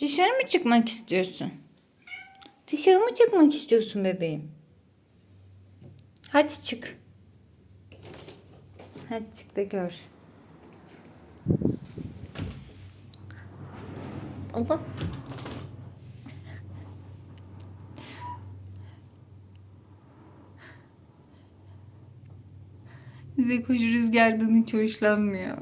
Dışarı mı çıkmak istiyorsun? Dışarı mı çıkmak istiyorsun bebeğim? Hadi çık. Hadi çık da gör. Allah. Bize kuş rüzgardan hiç hoşlanmıyor.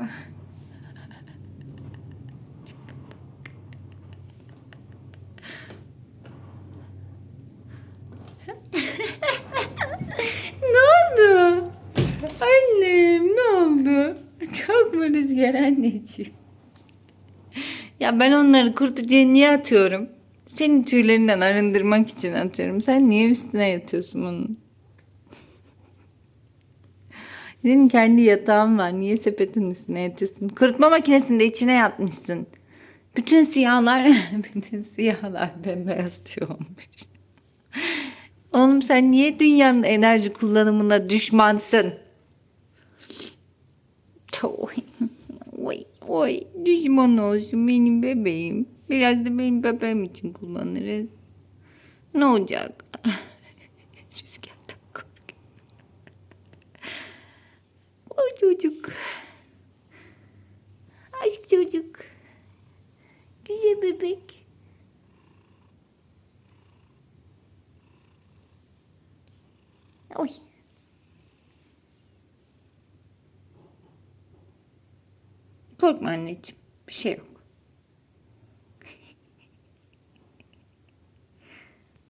Ne oldu? Annem ne oldu? Çok mu rüzgar anneciğim? Ya ben onları kurtucuya niye atıyorum? Senin tüylerinden arındırmak için atıyorum. Sen niye üstüne yatıyorsun onun? Senin kendi yatağın var. Niye sepetin üstüne yatıyorsun? Kurutma makinesinde içine yatmışsın. Bütün siyahlar, bütün siyahlar bembeyaz tüy olmuş. Oğlum sen niye dünyanın enerji kullanımına düşmansın? Oy, oy. Düşman olsun benim bebeğim. Biraz da benim bebeğim için kullanırız. Ne olacak? Rüzgardan korkuyor. O çocuk. Aşk çocuk. Güzel bebek. Oy. Korkma anneciğim. Bir şey yok.